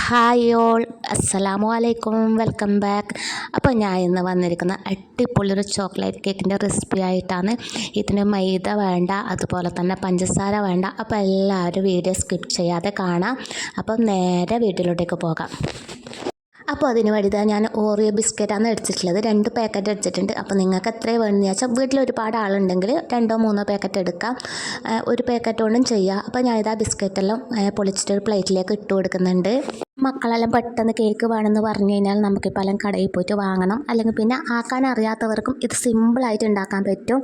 Hi all. അസ്സലാമു അലൈക്കും. Welcome back. അപ്പോൾ ഞാൻ ഇന്ന് വന്നിരിക്കുന്ന അടിപൊളി ഒരു ചോക്ലേറ്റ് കേക്കിന്റെ റെസിപ്പി ആയിട്ടാണ് ഇതിന് മൈദ വേണ്ട അതുപോലെ തന്നെ പഞ്ചസാര വേണ്ട. അപ്പോൾ എല്ലാവരും വീഡിയോ സ്കിപ്പ് ചെയ്യാതെ കാണാം. അപ്പോൾ നേരെ വീട്ടിലോട്ടേക്ക് പോകാം. അപ്പോൾ അതിന് വേണ്ടിയിട്ട് ഞാൻ ഓറിയോ ബിസ്ക്കറ്റാണ് എടുത്തിട്ടുള്ളത്. രണ്ട് പാക്കറ്റ് എടുത്തിട്ടുണ്ട്. അപ്പോൾ നിങ്ങൾക്ക് എത്രയും വേണമെന്ന് വെച്ചാൽ വീട്ടിൽ ഒരുപാട് ആളുണ്ടെങ്കിൽ രണ്ടോ മൂന്നോ പാക്കറ്റ് എടുക്കാം. ഒരു പാക്കറ്റ് കൊണ്ടും ചെയ്യാം. അപ്പോൾ ഞാനിതാ ബിസ്ക്കറ്റെല്ലാം ആ, പൊളിച്ചിട്ട് ഒരു പ്ലേറ്റിലേക്ക് ഇട്ട് കൊടുക്കുന്നുണ്ട്. മക്കളെല്ലാം പെട്ടെന്ന് കേക്ക് വേണമെന്ന് പറഞ്ഞു കഴിഞ്ഞാൽ നമുക്കിപ്പോൾ എല്ലാം കടയിൽ പോയിട്ട് വാങ്ങണം. അല്ലെങ്കിൽ പിന്നെ ആക്കാൻ അറിയാത്തവർക്കും ഇത് സിമ്പിളായിട്ട് ഉണ്ടാക്കാൻ പറ്റും.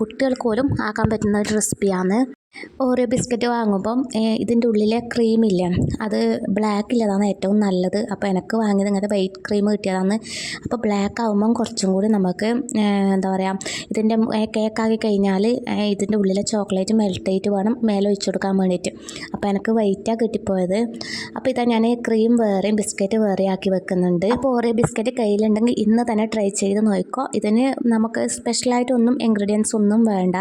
കുട്ടികൾക്ക് പോലും ആക്കാൻ പറ്റുന്ന ഒരു റെസിപ്പിയാണ് ഓരോ ബിസ്ക്കറ്റ് വാങ്ങുമ്പം ഇതിന്റെ ഉള്ളിലെ ക്രീമില്ലേ? അത് ബ്ലാക്ക് ഇല്ലതാണ് ഏറ്റവും നല്ലത്. അപ്പോൾ എനിക്ക് വാങ്ങിയത് ഇങ്ങനത്തെ വൈറ്റ് ക്രീം കിട്ടിയതാണ്. അപ്പോൾ ബ്ലാക്ക് ആകുമ്പം കുറച്ചും കൂടി നമുക്ക് എന്താ പറയുക ഇതിന്റെ കേക്കാക്കി കഴിഞ്ഞാൽ ഇതിന്റെ ഉള്ളിലെ ചോക്ലേറ്റ് മെൽറ്റ് ആയിട്ട് വേണം മേലെ ഒഴിച്ചു കൊടുക്കാൻ വേണ്ടിയിട്ട്. അപ്പോൾ എനിക്ക് വൈറ്റാണ് കിട്ടിപ്പോയത്. അപ്പോൾ ഇതാ ഞാൻ ക്രീം വേറെയും ബിസ്ക്കറ്റ് വേറെ ആക്കി വെക്കുന്നുണ്ട്. അപ്പോൾ ഓരോ ബിസ്ക്കറ്റ് കയ്യിലുണ്ടെങ്കിൽ ഇന്ന് തന്നെ ട്രൈ ചെയ്ത് നോക്കിക്കോ. ഇതിന് നമുക്ക് സ്പെഷ്യലായിട്ടൊന്നും ഇൻഗ്രീഡിയൻസ് ഒന്നും വേണ്ട.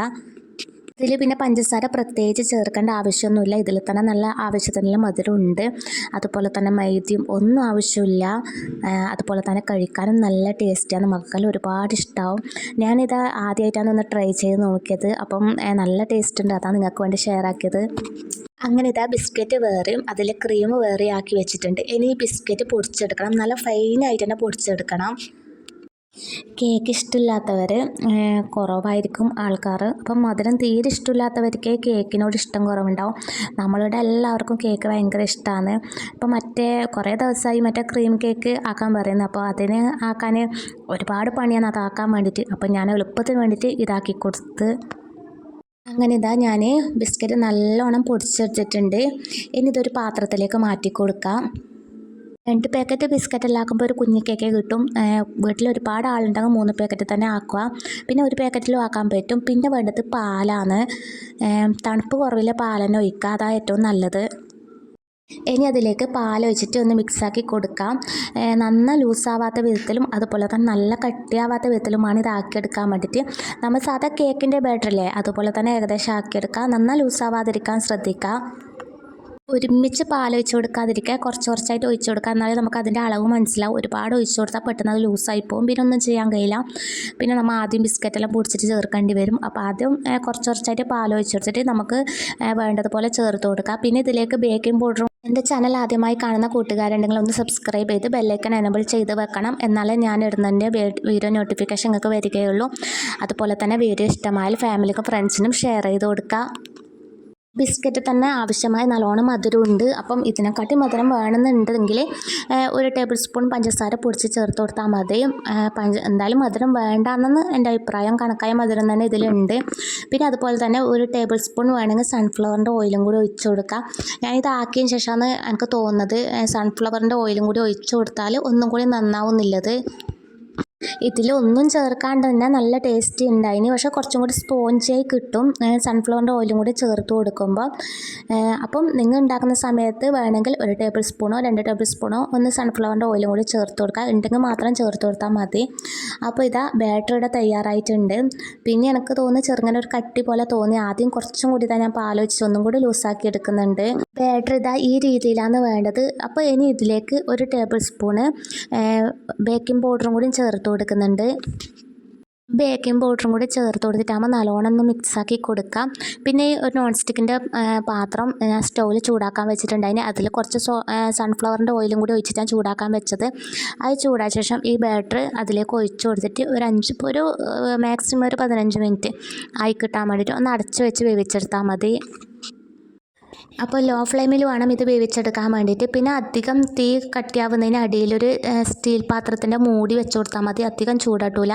ഇതിൽ പിന്നെ പഞ്ചസാര പ്രത്യേകിച്ച് ചേർക്കേണ്ട ആവശ്യമൊന്നുമില്ല. ഇതിൽ തന്നെ നല്ല ആവശ്യത്തിനുള്ള മധുരമുണ്ട്. അതുപോലെ തന്നെ മൈദ്യം ഒന്നും ആവശ്യമില്ല. അതുപോലെ തന്നെ കഴിക്കാനും നല്ല ടേസ്റ്റാണ്. മക്കൾ ഒരുപാട് ഇഷ്ടമാവും ഞാനിത് ആദ്യമായിട്ടാണ് ഒന്ന് ട്രൈ ചെയ്ത് നോക്കിയത്. അപ്പം നല്ല ടേസ്റ്റ് ഉണ്ട് അതാണ് നിങ്ങൾക്ക് വേണ്ടി ഷെയർ ആക്കിയത്. അങ്ങനെ ഇതാ ബിസ്ക്കറ്റ് വേറെയും അതിൽ ക്രീം വേറെ ആക്കി വെച്ചിട്ടുണ്ട്. ഇനി ഈ ബിസ്ക്കറ്റ് പൊടിച്ചെടുക്കണം. നല്ല ഫൈനായിട്ട് തന്നെ പൊടിച്ചെടുക്കണം. കേക്ക് ഇഷ്ടമില്ലാത്തവർ കുറവായിരിക്കും ആൾക്കാർ അപ്പം മധുരം തീരെ ഇഷ്ടമില്ലാത്തവർക്ക് കേക്കിനോട് ഇഷ്ടം കുറവുണ്ടാവും. നമ്മളിവിടെ എല്ലാവർക്കും കേക്ക് ഭയങ്കര ഇഷ്ടമാണ് അപ്പം മറ്റേ കുറേ ദിവസമായി മറ്റേ ക്രീം കേക്ക് ആക്കാൻ പറയുന്നത് അപ്പോൾ അതിന് ആക്കാൻ ഒരുപാട് പണിയാണ് അതാക്കാൻ വേണ്ടിയിട്ട്. അപ്പം ഞാൻ എളുപ്പത്തിന് വേണ്ടിയിട്ട് ഇതാക്കി കൊടുത്ത് അങ്ങനെ ഇതാ ഞാൻ ബിസ്ക്കറ്റ് നല്ലോണം പൊടിച്ചെടുത്തിട്ടുണ്ട്. ഇനി ഇതൊരു പാത്രത്തിലേക്ക് മാറ്റി കൊടുക്കാം. രണ്ട് പാക്കറ്റ് ബിസ്ക്കറ്റ് എല്ലാം ആക്കുമ്പോൾ ഒരു കുഞ്ഞിക്കൊക്കെ കിട്ടും. വീട്ടിൽ ഒരുപാട് ആളുണ്ടെങ്കിൽ മൂന്ന് പാക്കറ്റ് തന്നെ ആക്കുക. പിന്നെ ഒരു പാക്കറ്റിലും ആക്കാൻ പറ്റും. പിന്നെ വേണ്ടത് പാലാണ്. തണുപ്പ് കുറവില്ല പാലന്നെ ഒഴിക്കുക. അതാണ് ഏറ്റവും നല്ലത്. ഇനി അതിലേക്ക് പാലൊഴിച്ചിട്ട് ഒന്ന് മിക്സാക്കി കൊടുക്കാം. നന്ന ലൂസാവാത്ത വിധത്തിലും അതുപോലെ തന്നെ നല്ല കട്ടിയാവാത്ത വിധത്തിലുമാണ് ഇത് ആക്കിയെടുക്കാൻ വേണ്ടിയിട്ട്. നമ്മൾ സാധാ കേക്കിന്റെ ബാറ്ററില്ലേ അതുപോലെ തന്നെ ഏകദേശം ആക്കിയെടുക്കുക നന്ന ലൂസാവാതിരിക്കാൻ ശ്രദ്ധിക്കുക ഒരുമിച്ച് പാൽ ഒഴിച്ച് കൊടുക്കാതിരിക്കുക കുറച്ച് കുറച്ചായിട്ട് ഒഴിച്ച് കൊടുക്കുക എന്നാലേ നമുക്ക് അതിന്റെ അളവ് മനസ്സിലാവും. ഒരുപാട് ഒഴിച്ച് കൊടുത്താൽ പെട്ടെന്ന് അത് ലൂസായി പോകും പിന്നെ ഒന്നും ചെയ്യാൻ കഴിയില്ല. പിന്നെ നമ്മൾ ആദ്യം ബിസ്ക്കറ്റെല്ലാം പൊടിച്ചിട്ട് ചേർക്കേണ്ടി വരും. അപ്പോൾ ആദ്യം കുറച്ച് കുറച്ചായിട്ട് പാൽ ഒഴിച്ച് കൊടുത്തിട്ട് നമുക്ക് വേണ്ടതുപോലെ ചേർത്ത് കൊടുക്കുക പിന്നെ ഇതിലേക്ക് ബേക്കിംഗ് പൗഡറും എന്റെ ചാനൽ ആദ്യമായി കാണുന്ന കൂട്ടുകാരുണ്ടെങ്കിൽ ഒന്ന് സബ്സ്ക്രൈബ് ചെയ്ത് ബെല്ലൈക്കൺ എനബിൾ ചെയ്ത് വെക്കണം. എന്നാലേ ഞാൻ ഇടുന്നതിന്റെ വീഡിയോ നോട്ടിഫിക്കേഷൻ നിങ്ങൾക്ക് വരികയുള്ളൂ. അതുപോലെ തന്നെ വീഡിയോ ഇഷ്ടമായാൽ ഫാമിലിക്കും ഫ്രണ്ട്സിനും ഷെയർ ചെയ്ത് കൊടുക്കുക. ബിസ്ക്കറ്റ് തന്നെ ആവശ്യമായ നല്ലോണം മധുരം ഉണ്ട് അപ്പം ഇതിനെക്കാട്ടി മധുരം വേണമെന്നുണ്ടെങ്കിൽ ഒരു ടേബിൾ സ്പൂൺ പഞ്ചസാര പൊടിച്ച് ചേർത്ത് കൊടുത്താൽ മതി. പഞ്ച എന്തായാലും മധുരം വേണ്ടാന്നെന്ന് എന്റെ അഭിപ്രായം. കണക്കായ മധുരം തന്നെ ഇതിലുണ്ട്. പിന്നെ അതുപോലെ തന്നെ ഒരു ടേബിൾ സ്പൂൺ വേണമെങ്കിൽ സൺഫ്ലവറിന്റെ ഓയിലും കൂടി ഒഴിച്ചു കൊടുക്കാം. ഞാനിത് ആക്കിയതിന് ശേഷമാണ് എനിക്ക് തോന്നുന്നത് സൺഫ്ലവറിന്റെ ഓയിലും കൂടി ഒഴിച്ചു കൊടുത്താൽ ഒന്നും കൂടി നന്നാവുന്നില്ലത്. ഇതിലൊന്നും ചേർക്കാണ്ട് തന്നെ നല്ല ടേസ്റ്റ് ഉണ്ടായിന് പക്ഷെ കുറച്ചും കൂടി സ്പോഞ്ചായി കിട്ടും. സൺഫ്ലവറിന്റെ ഓയിലും കൂടി ചേർത്ത് കൊടുക്കുമ്പോൾ അപ്പം നിങ്ങൾ ഉണ്ടാക്കുന്ന സമയത്ത് വേണമെങ്കിൽ ഒരു ടേബിൾ സ്പൂണോ രണ്ട് ടേബിൾ സ്പൂണോ ഒന്ന് സൺഫ്ലവറിന്റെ ഓയിലും കൂടി ചേർത്ത് കൊടുക്കുക. ഉണ്ടെങ്കിൽ മാത്രം ചേർത്ത് കൊടുത്താൽ മതി. അപ്പോൾ ഇതാ ബാറ്റർ ഇവിടെ തയ്യാറായിട്ടുണ്ട്. പിന്നെ എനിക്ക് തോന്നുന്നു ചെറുങ്ങനെ ഒരു കട്ടി പോലെ തോന്നി. ആദ്യം കുറച്ചും കൂടി ഇതാ ഞാൻ പാലോചിച്ച് ഒന്നും കൂടി ലൂസാക്കി എടുക്കുന്നുണ്ട്. ബാറ്റർ ഇതാ ഈ രീതിയിലാണ് വേണ്ടത്. അപ്പോൾ ഇനി ഇതിലേക്ക് ഒരു ടേബിൾ സ്പൂണ് ബേക്കിംഗ് പൗഡറും കൂടി ചേർത്ത് കൊടുക്കുന്നുണ്ട്. ബേക്കിംഗ് പൗഡറും കൂടി ചേർത്ത് കൊടുത്തിട്ടാകുമ്പോൾ നല്ലോണം ഒന്ന് മിക്സാക്കി കൊടുക്കാം. പിന്നെ ഈ ഒരു നോൺ സ്റ്റിക്കിന്റെ പാത്രം ഞാൻ സ്റ്റൗവിൽ ചൂടാക്കാൻ വെച്ചിട്ടുണ്ടായിന് അതിൽ കുറച്ച് സൺഫ്ലവറിന്റെ ഓയിലും കൂടി ഒഴിച്ചിട്ടാണ് ചൂടാക്കാൻ വെച്ചത്. അത് ചൂടായ ശേഷം ഈ ബാറ്റർ അതിലേക്ക് ഒഴിച്ച് കൊടുത്തിട്ട് ഒരു അഞ്ച് ഒരു മാക്സിമം ഒരു പതിനഞ്ച് മിനിറ്റ് ആയി കിട്ടാൻ വേണ്ടിയിട്ട് ഒന്ന് അടച്ച് വെച്ച് വേവിച്ചെടുത്താൽ മതി. അപ്പോൾ ലോ ഫ്ലെയിമിൽ വേണം ഇത് വേവിച്ചെടുക്കാൻ വേണ്ടിയിട്ട്. പിന്നെ അധികം തീ കട്ടിയാവുന്നതിന് അടിയിലൊരു സ്റ്റീൽ പാത്രത്തിന്റെ മൂടി വെച്ച് കൊടുത്താൽ മതി. അധികം ചൂടാട്ടൂല.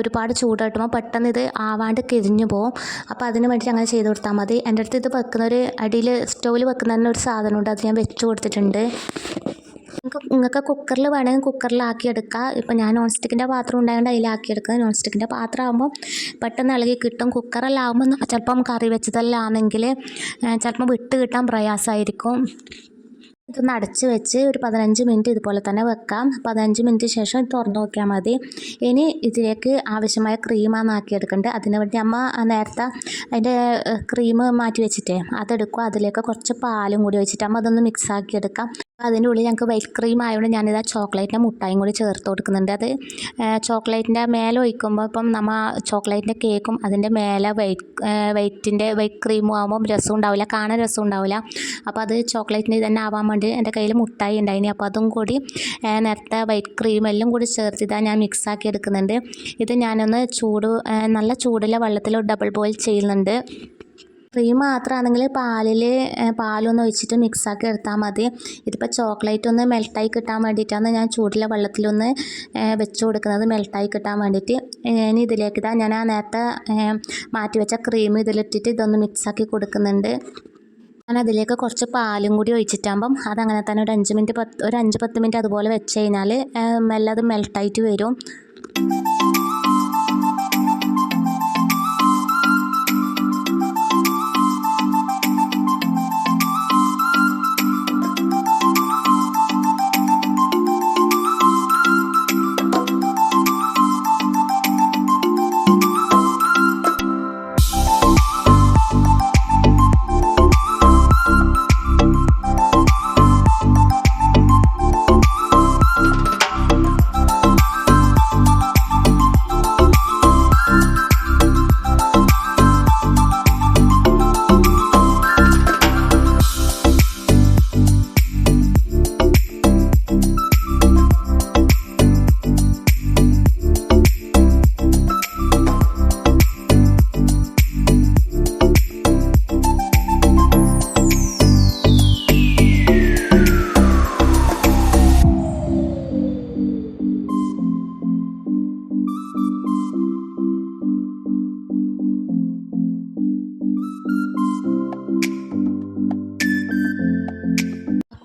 ഒരുപാട് ചൂടാട്ടുമ്പോൾ പെട്ടെന്ന് ഇത് ആവാണ്ട് കിരിഞ്ഞു പോകും അപ്പോൾ അതിന് വേണ്ടിയിട്ട് അങ്ങനെ ചെയ്ത് കൊടുത്താൽ മതി. എന്റെ അടുത്ത് ഇത് വെക്കുന്ന ഒരു അടിയിൽ സ്റ്റൗവിൽ വെക്കുന്ന ഒരു സാധനമുണ്ട്. അത് ഞാൻ വെച്ച് കൊടുത്തിട്ടുണ്ട്. നിങ്ങൾക്ക് കുക്കറിൽ വേണമെങ്കിൽ കുക്കറിലാക്കി എടുക്കുക ഇപ്പം ഞാൻ നോൺ സ്റ്റിക്കിന്റെ പാത്രം ഉണ്ടായതുകൊണ്ട് അതിലാക്കി എടുക്കുക നോൺ സ്റ്റിക്കിന്റെ പാത്രം ആകുമ്പോൾ പെട്ടെന്ന് ഇളകി കിട്ടും. കുക്കറെല്ലാം ആകുമ്പോൾ ചിലപ്പം കറി വെച്ചതെല്ലാം ആണെങ്കിൽ ചിലപ്പം വിട്ട് കിട്ടാൻ പ്രയാസമായിരിക്കും ഇതൊന്ന് അടച്ച് വെച്ച് ഒരു പതിനഞ്ച് മിനിറ്റ് ഇതുപോലെ തന്നെ വെക്കാം. പതിനഞ്ച് മിനിറ്റ് ശേഷം ഇത് തുറന്ന് നോക്കിയാൽ മതി. ഇനി ഇതിലേക്ക് ആവശ്യമായ ക്രീമാണ് ആക്കിയെടുക്കേണ്ടത് അതിന് വേണ്ടി അമ്മ നേരത്തെ അതിന്റെ ക്രീം മാറ്റി വെച്ചിട്ടേ അതെടുക്കുക. അതിലേക്ക് കുറച്ച് പാലും കൂടി വെച്ചിട്ട് അമ്മ അതൊന്ന് മിക്സ് ആക്കി എടുക്കാം. അതിന്റെ ഉള്ളിൽ ഞങ്ങൾക്ക് വൈറ്റ് ക്രീം ആയതുകൊണ്ട് ഞാനിത് ആ ചോക്ലേറ്റിന്റെ മുട്ടായും കൂടി ചേർത്ത് കൊടുക്കുന്നുണ്ട്. അത് ചോക്ലേറ്റിന്റെ മേലെ ഒഴിക്കുമ്പോൾ ഇപ്പം നമ്മ ചോക്ലേറ്റിന്റെ കേക്കും അതിന്റെ മേലെ വൈറ്റ് വൈറ്റിന്റെ വൈറ്റ് ക്രീമും ആകുമ്പോൾ രസം ഉണ്ടാവില്ല. കാണാൻ രസം ഉണ്ടാവില്ല. അപ്പോൾ അത് ചോക്ലേറ്റിന്റെ തന്നെ ആവാൻ വേണ്ടി എന്റെ കയ്യിൽ മുട്ടായി ഉണ്ടായിനി. അപ്പോൾ അതും കൂടി നേരത്തെ വൈറ്റ് ക്രീം എല്ലാം കൂടി ചേർത്ത് ഇതാ ഞാൻ മിക്സാക്കി എടുക്കുന്നുണ്ട്. ഇത് ഞാനൊന്ന് ചൂട് നല്ല ചൂടുള്ള വെള്ളത്തിൽ ഡബിൾ ബോയിൽ ചെയ്യുന്നുണ്ട്. ക്രീം മാത്രമാണെങ്കിൽ പാലിൽ പാലൊന്ന് ഒഴിച്ചിട്ട് മിക്സാക്കി എടുത്താൽ മതി. ഇതിപ്പോൾ ചോക്ലേറ്റ് ഒന്ന് മെൽട്ടായി കിട്ടാൻ വേണ്ടിയിട്ടാണ് ഞാൻ ചൂടുള്ള വെള്ളത്തിലൊന്ന് വെച്ച് കൊടുക്കുന്നത് മെൽട്ടായി കിട്ടാൻ വേണ്ടിയിട്ട്. ഇനി ഇതിലേക്ക് ഇതാ ഞാൻ ആ നേരത്തെ മാറ്റി വെച്ച ക്രീം ഇതിലിട്ടിട്ട് ഇതൊന്ന് മിക്സാക്കി കൊടുക്കുന്നുണ്ട്. ഞാൻ അതിലേക്ക് കുറച്ച് പാലും കൂടി ഒഴിച്ചിട്ടാകുമ്പം അതങ്ങനെ തന്നെ ഒരു അഞ്ച് മിനിറ്റ് പത്ത് ഒരു അഞ്ച് പത്ത് മിനിറ്റ് അതുപോലെ വെച്ച് കഴിഞ്ഞാൽ മെല്ലെ അത് മെൽട്ടായിട്ട് വരും.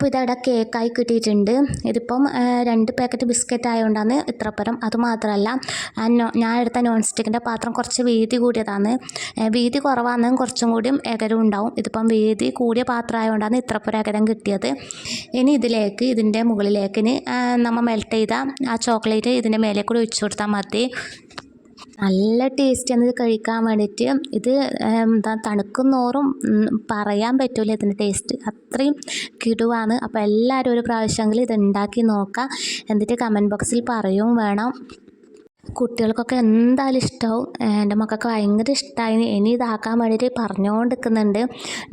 അപ്പോൾ ഇതവിടെ കേക്കായി കിട്ടിയിട്ടുണ്ട്. ഇതിപ്പം രണ്ട് പാക്കറ്റ് ബിസ്ക്കറ്റ് ആയതുകൊണ്ടാണ് ഇത്ര പരം. അതുമാത്രമല്ല ഞാൻ എടുത്ത നോൺ സ്റ്റിക്കിന്റെ പാത്രം കുറച്ച് വീതി കൂടിയതാണ്. വീതി കുറവാണ് കുറച്ചും കൂടിയും എകരം ഉണ്ടാവും. ഇതിപ്പം വീതി കൂടിയ പാത്രം ആയതുകൊണ്ടാണ് ഇത്ര പരം കിട്ടിയത്. ഇനി ഇതിലേക്ക് ഇതിന്റെ മുകളിലേക്ക് ഇനി ആ, നമ്മൾ മെൽറ്റ് ചെയ്ത ആ ചോക്ലേറ്റ് ഇതിന്റെ മേലെ കൂടി ഒഴിച്ചു കൊടുത്താൽ മതി. നല്ല ടേസ്റ്റാണ് ഇത് കഴിക്കാൻ വേണ്ടിയിട്ട്. ഇത് എന്താ തണുക്കുന്നോറും പറയാൻ പറ്റില്ല ഇതിന്റെ ടേസ്റ്റ് അത്രയും കിടുവാണ്. അപ്പോൾ എല്ലാവരും ഒരു പ്രാവശ്യമെങ്കിലും ഇത് ഉണ്ടാക്കി നോക്കുക എന്നിട്ട് കമന്റ് ബോക്സിൽ പറയുകയും വേണം. കുട്ടികൾക്കൊക്കെ എന്തായാലും ഇഷ്ടമാവും എന്റെ മക്കൾക്ക് ഭയങ്കര ഇഷ്ടമായി ഇനി ഇതാക്കാൻ വേണ്ടിയിട്ട് പറഞ്ഞുകൊണ്ട് നിൽക്കുന്നുണ്ട്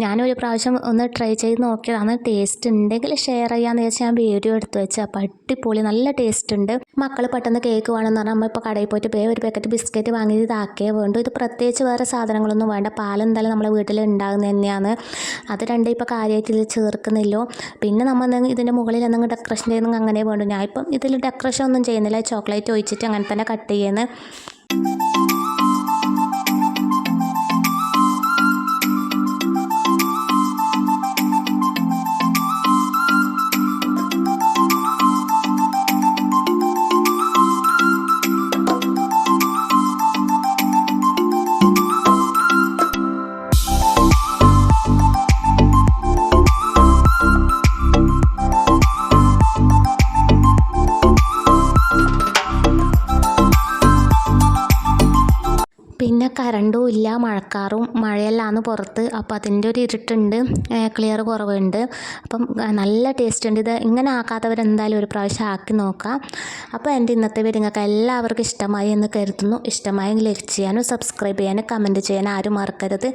ഞാനൊരു പ്രാവശ്യം ഒന്ന് ട്രൈ ചെയ്ത് നോക്കിയതാണ്. ടേസ്റ്റ് ഉണ്ടെങ്കിൽ ഷെയർ ചെയ്യാമെന്ന് വെച്ചാൽ ഞാൻ വീഡിയോ എടുത്ത് വെച്ച്. അപ്പോൾ അടിപൊളി നല്ല ടേസ്റ്റ് ഉണ്ട്. മക്കൾ പെട്ടെന്ന് കേക്ക് വേണമെന്ന് പറഞ്ഞാൽ നമ്മൾ ഇപ്പോൾ കടയിൽ പോയിട്ട് പോയി ഒരു പാക്കറ്റ് ബിസ്ക്കറ്റ് വാങ്ങി ഇതാക്കിയേ വേണ്ടു. ഇത് പ്രത്യേകിച്ച് വേറെ സാധനങ്ങളൊന്നും വേണ്ട. പാലെന്തായാലും നമ്മളെ വീട്ടിൽ ഉണ്ടാകുന്ന തന്നെയാണ്. അത് രണ്ടും ഇപ്പോൾ കാര്യമായിട്ട് ഇതിൽ ചേർക്കുന്നില്ലോ. പിന്നെ നമ്മൾ ഇതിന്റെ മുകളിൽ എന്തെങ്കിലും ഡെക്കറേഷൻ ചെയ്യുന്നെങ്കിൽ അങ്ങനെ വേണ്ടു. ഞാൻ ഇപ്പം ഇതിൽ ഡെക്കറേഷൻ ഒന്നും ചെയ്യുന്നില്ല. ചോക്ലേറ്റ് ഒഴിച്ചിട്ട് അങ്ങനെ തന്നെ കട്ട് ചെയ്യുന്നത് കറണ്ടും ഇല്ല മഴക്കാറും മഴയെല്ലാമാണ് പുറത്ത്. അപ്പോൾ അതിന്റെ ഒരു ഇരുട്ടുണ്ട് ക്ലിയർ കുറവുണ്ട്. അപ്പം നല്ല ടേസ്റ്റ് ഉണ്ട്. ഇത് ഇങ്ങനെ ആക്കാത്തവരെന്തായാലും ഒരു പ്രാവശ്യം ആക്കി നോക്കാം. അപ്പോൾ എന്റെ ഇന്നത്തെ വീഡിയോ നിങ്ങൾക്ക് എല്ലാവർക്കും ഇഷ്ടമായി എന്ന് കരുതുന്നു. ഇഷ്ടമായെങ്കിൽ ലൈക്ക് ചെയ്യാനും സബ്സ്ക്രൈബ് ചെയ്യാനും കമന്റ് ചെയ്യാനും ആരും മറക്കരുത്.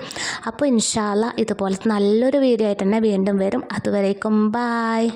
അപ്പോൾ ഇൻഷാല്ല ഇതുപോലത്തെ നല്ലൊരു വീഡിയോ ആയിട്ട് തന്നെ വീണ്ടും വരും. അതുവരേക്കും ബായ്